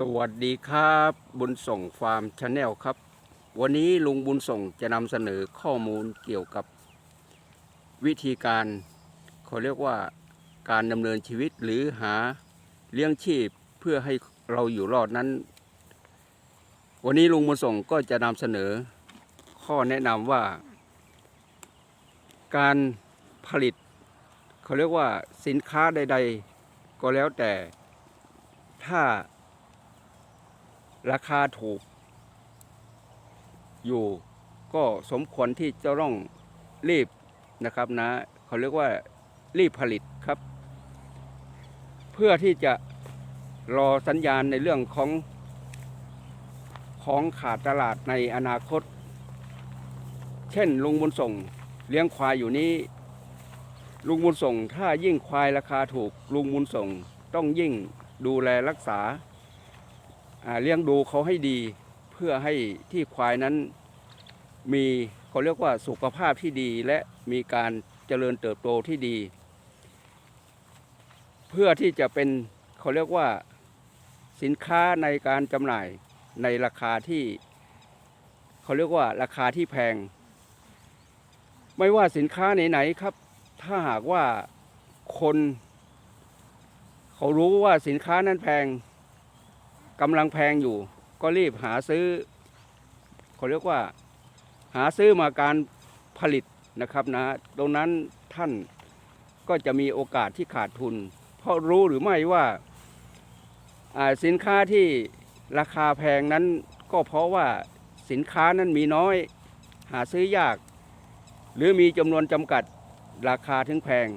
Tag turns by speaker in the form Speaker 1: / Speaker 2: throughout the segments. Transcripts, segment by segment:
Speaker 1: สวัสดีครับ บุญส่งฟาร์มชาแนลครับ วันนี้ลุงบุญส่งจะนำเสนอข้อมูลเกี่ยวกับ วิธีการเขาเรียกว่าการดำเนินชีวิตหรือหาเลี้ยงชีพเพื่อให้เราอยู่รอดนั้น วันนี้ลุงบุญส่งก็จะนำเสนอ ข้อแนะนำว่า การผลิต เขาเรียกว่าสินค้าใด ๆ ก็แล้วแต่ถ้า ราคาถูก อยู่ก็สมควรที่จะต้องรีบนะครับนะเขาเรียกว่ารีบผลิตครับ เพื่อที่จะรอสัญญาณในเรื่องของของขาดตลาดในอนาคต เช่นลุงบุญส่งเลี้ยงควายอยู่นี้ ลุงบุญส่งถ้ายิ่งควายราคาถูกลุงบุญส่งต้องยิ่งดูแลรักษาอ่า เลี้ยงดูเขาให้ดีเพื่อให้ที่ควายนั้นมีเขาเรียกว่าสุขภาพที่ดีและมีการเจริญเติบโตที่ดี เพื่อที่จะเป็นเขาเรียกว่าสินค้าในการจำหน่ายในราคาที่เขาเรียกว่าราคาที่แพง ไม่ว่าสินค้าไหนๆครับ ถ้าหากว่าคน เขารู้ว่าสินค้านั้นแพง กำลังแพงอยู่ ก็รีบหาซื้อเขาเรียกว่าหาซื้อมาการผลิตนะครับนะตรงนั้นท่านก็จะมีโอกาสที่ขาดทุน เพราะรู้หรือไม่ว่าอ่าสินค้าที่ราคาแพงนั้นก็เพราะว่าสินค้านั้นมีน้อย หาซื้อยาก หรือมีจำนวนจำกัดราคาถึงแพง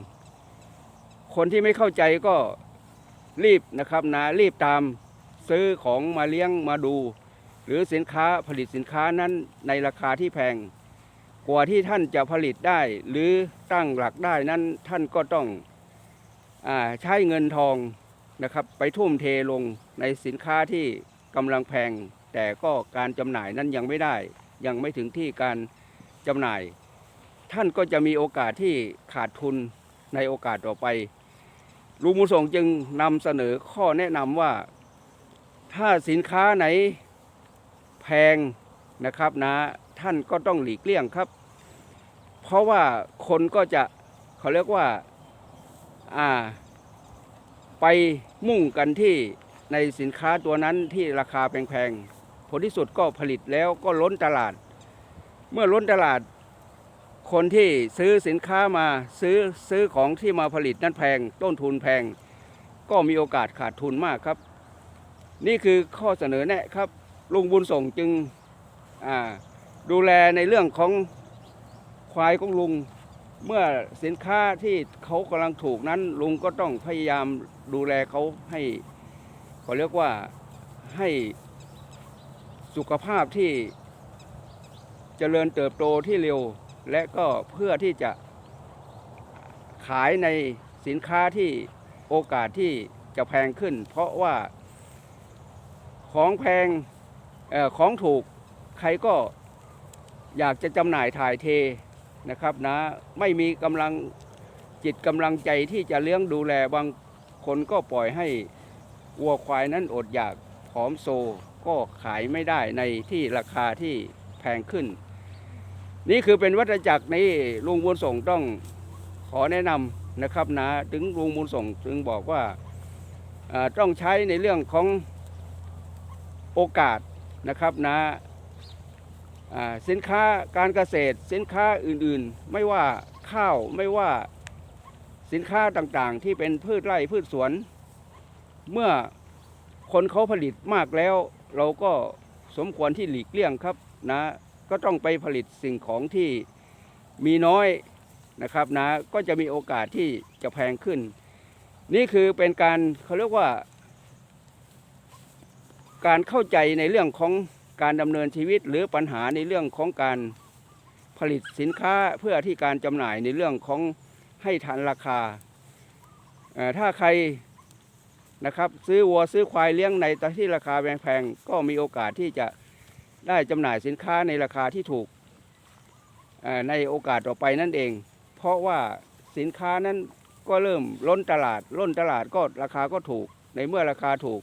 Speaker 1: คนที่ไม่เข้าใจก็รีบนะครับนะรีบตาม ซื้อของมาเลี้ยงมาดู หรือสินค้าผลิตสินค้านั้นในราคาที่แพง กว่าที่ท่านจะผลิตได้ หรือตั้งหลักได้นั้นท่านก็ต้องอใช้เงินทองนะครับ ไปทุ่มเทลงในสินค้าที่กำลังแพง แต่ก็การจำหน่ายนั้นยังไม่ได้ ยังไม่ถึงที่การจำหน่าย ท่านก็จะมีโอกาสที่ขาดทุนในโอกาสต่อไปลุงมุส่งจึงนำเสนอข้อแนะนำว่า ถ้าสินค้าไหนแพงนะครับนะท่านก็ต้องหลีกเลี่ยงครับ เพราะว่าคนก็จะเขาเรียกว่าอ่า ไปมุ่งกันที่ในสินค้าตัวนั้นที่ราคาแพงๆผลที่สุดก็ผลิตแล้วก็ล้นตลาด เมื่อล้นตลาด คนที่ซื้อสินค้ามาซื้อซื้อของที่มาผลิตนั้นแพง ต้นทุนแพง ก็มีโอกาสขาดทุนมากครับ นี่คือข้อเสนอแนะครับ ลุงบุญส่งจึงดูแลในเรื่องของควายของลุง เมื่อสินค้าที่เขากำลังถูกนั้น ลุงก็ต้องพยายามดูแลเขาให้เขาเรียกว่าให้สุขภาพที่เจริญเติบโตที่เร็ว และก็เพื่อที่จะขายในสินค้าที่โอกาสที่จะแพงขึ้น เพราะว่า ของแพงเออของถูกใครก็อยากจะจำหน่ายถ่ายเทนะครับนะไม่มีกำลังจิตกำลังใจที่จะเลี้ยงดูแลบางคนก็ปล่อยให้วัวควายนั้นอดอยากผอมโซก็ขายไม่ได้ในที่ราคาที่แพงขึ้น นี่คือเป็นวัฏจักรนี้ลุงบุญส่งต้องขอแนะนำนะครับนะถึงลุงบุญส่งจึงบอกว่าอ่าต้องใช้ในเรื่องของ โอกาสนะครับนะอ่าสินค้าการเกษตร สินค้าอื่นๆ ไม่ว่าข้าวไม่ว่าสินค้าต่างๆ ที่เป็นพืชไร่พืชสวน เมื่อคนเขาผลิตมากแล้ว เราก็สมควรที่หลีกเลี่ยงครับนะก็ต้องไปผลิตสิ่งของที่มีน้อยนะครับนะก็จะมีโอกาสที่จะแพงขึ้น นี่คือเป็นการเขาเรียกว่า การเข้าใจในเรื่องของการดำเนินชีวิต หรือปัญหาในเรื่องของการผลิตสินค้าเพื่อที่การจำหน่ายในเรื่องของให้ทันราคา ถ้าใครนะครับซื้อวัวซื้อควายเลี้ยงในตที่ราคาแพงๆก็มีโอกาสที่จะได้จำหน่ายสินค้าในราคาที่ถูกในโอกาสต่อไปนั่นเอง เพราะว่าสินค้านั้นก็เริ่มล้นตลาดล้นตลาดก็ราคาก็ถูก ในเมื่อราคาถูก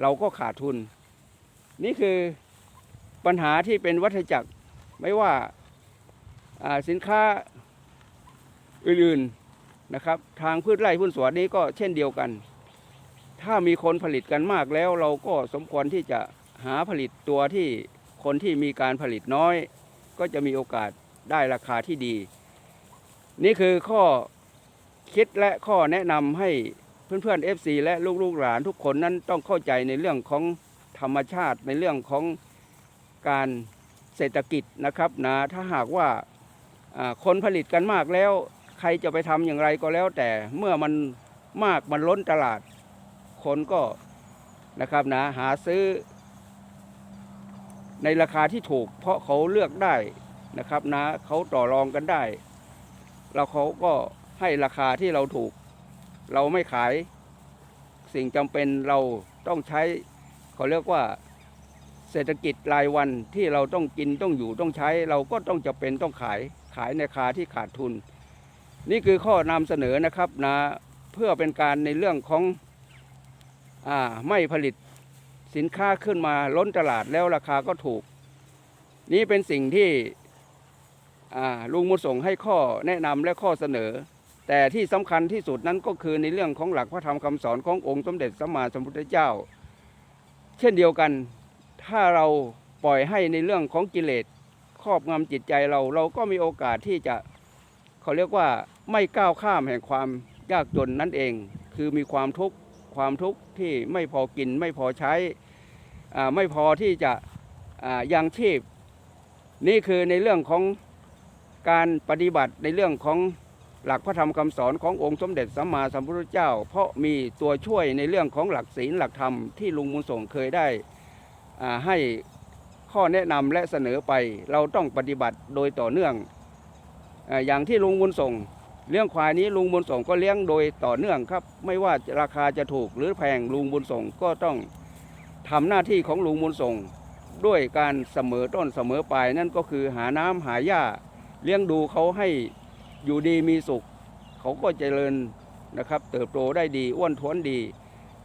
Speaker 1: เราก็ขาดทุน นี่คือปัญหาที่เป็นวัฏจักรไม่ว่าอ่าสินค้าอื่นๆนะครับ ทางพืชไร่พืชสวนนี้ก็เช่นเดียวกัน ถ้ามีคนผลิตกันมากแล้ว เราก็สมควรที่จะหาผลิตตัวที่คนที่มีการผลิตน้อย ก็จะมีโอกาสได้ราคาที่ดี นี่คือข้อคิดและข้อแนะนำให้ เพื่อนๆ FC และลูกๆหลานทุกคนนั้นต้องเข้าใจในเรื่องของธรรมชาติในเรื่องของการเศรษฐกิจนะครับนะถ้าหากว่าอ่าคนผลิตกันมากแล้ว ใครจะไปทำอย่างไรก็แล้วแต่เมื่อมันมากมันล้นตลาด คนก็นะครับนะหาซื้อ ในราคาที่ถูก เพราะเขาเลือกได้นะครับนะเขาต่อรองกันได้ แล้วเขาก็ให้ราคาที่เราถูก เราไม่ขายสิ่งจำเป็นเราต้องใช้เขาเรียกว่าเศรษฐกิจรายวันที่เราต้องกินต้องอยู่ต้องใช้ เราก็ต้องจะเป็นต้องขายขายในราคาที่ขาดทุน นี่คือข้อนำเสนอนะครับนะเพื่อเป็นการในเรื่องของอ่าไม่ผลิตสินค้าขึ้นมาล้นตลาดแล้วราคาก็ถูก นี่เป็นสิ่งที่ลุงมุส่งให้ข้อแนะนำและข้อเสนอ แต่ที่สำคัญที่สุดนั้นก็คือในเรื่องของหลักพระธรรมคำสอนขององค์สมเด็จสัมมาสัมพุทธเจ้า เช่นเดียวกัน ถ้าเราปล่อยให้ในเรื่องของกิเลสครอบงำจิตใจเรา เราก็มีโอกาสที่จะเขาเรียกว่าไม่ก้าวข้ามแห่งความยากจนนั่นเอง คือมีความทุกข์ความทุกข์ที่ไม่พอกินไม่พอใช้อ่าไม่พอที่จะอ่ายังชีพ นี่คือในเรื่องของการปฏิบัติในเรื่องของ หลักพระธรรมคำสอนขององค์สมเด็จสัมมาสัมพุทธเจ้า เพราะมีตัวช่วยในเรื่องของหลักศีลหลักธรรมที่ลุงมุนส่งเคยได้ให้ข้อแนะนำและเสนอไปเราต้องปฏิบัติโดยต่อเนื่องออย่างที่ลุงมุนส่งเลี้ยงควายนี้ลุงบุญส่งก็เลี้ยงโดยต่อเนื่องครับ ไม่ว่าราคาจะถูกหรือแพงลุงบุญส่งก็ต้องทำหน้าที่ของลุงบุญส่ง ด้วยการเสมอต้นเสมอปลายนั่นก็คือหาน้ำหาหญ้าเลี้ยงดูเขาให้ อยู่ดีมีสุข เขาก็เจริญนะครับ เติบโตได้ดีอ้วนท้วนดี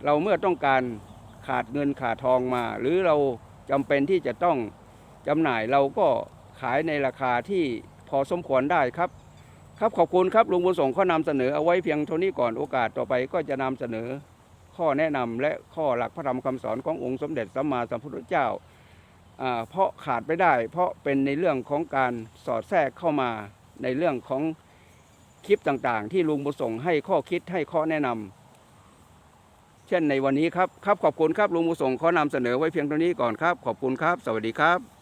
Speaker 1: เราเมื่อต้องการขาดเงินขาดทองมา หรือเราจำเป็นที่จะต้องจำหน่ายเราก็ขายในราคาที่พอสมควรได้ครับ ครับขอบคุณครับลุงบุญส่งข้อนำเสนอเอาไว้เพียงเท่านี้ก่อนโอกาสต่อไปก็จะนำเสนอข้อแนะนำและข้อหลักพระธรรมคำสอนขององค์สมเด็จสัมมาสัมพุทธเจ้าอ่าเพราะขาดไม่ได้ เพราะเป็นในเรื่องของการสอดแทรกเข้ามาในเรื่องของ คลิปต่างๆ ที่ลุงบุญส่งให้ข้อคิดให้ข้อแนะนำเช่นในวันนี้ครับ ครับขอบคุณครับลุงบุญส่งข้อนำเสนอไว้เพียงเท่านี้ก่อนครับ ขอบคุณครับ สวัสดีครับ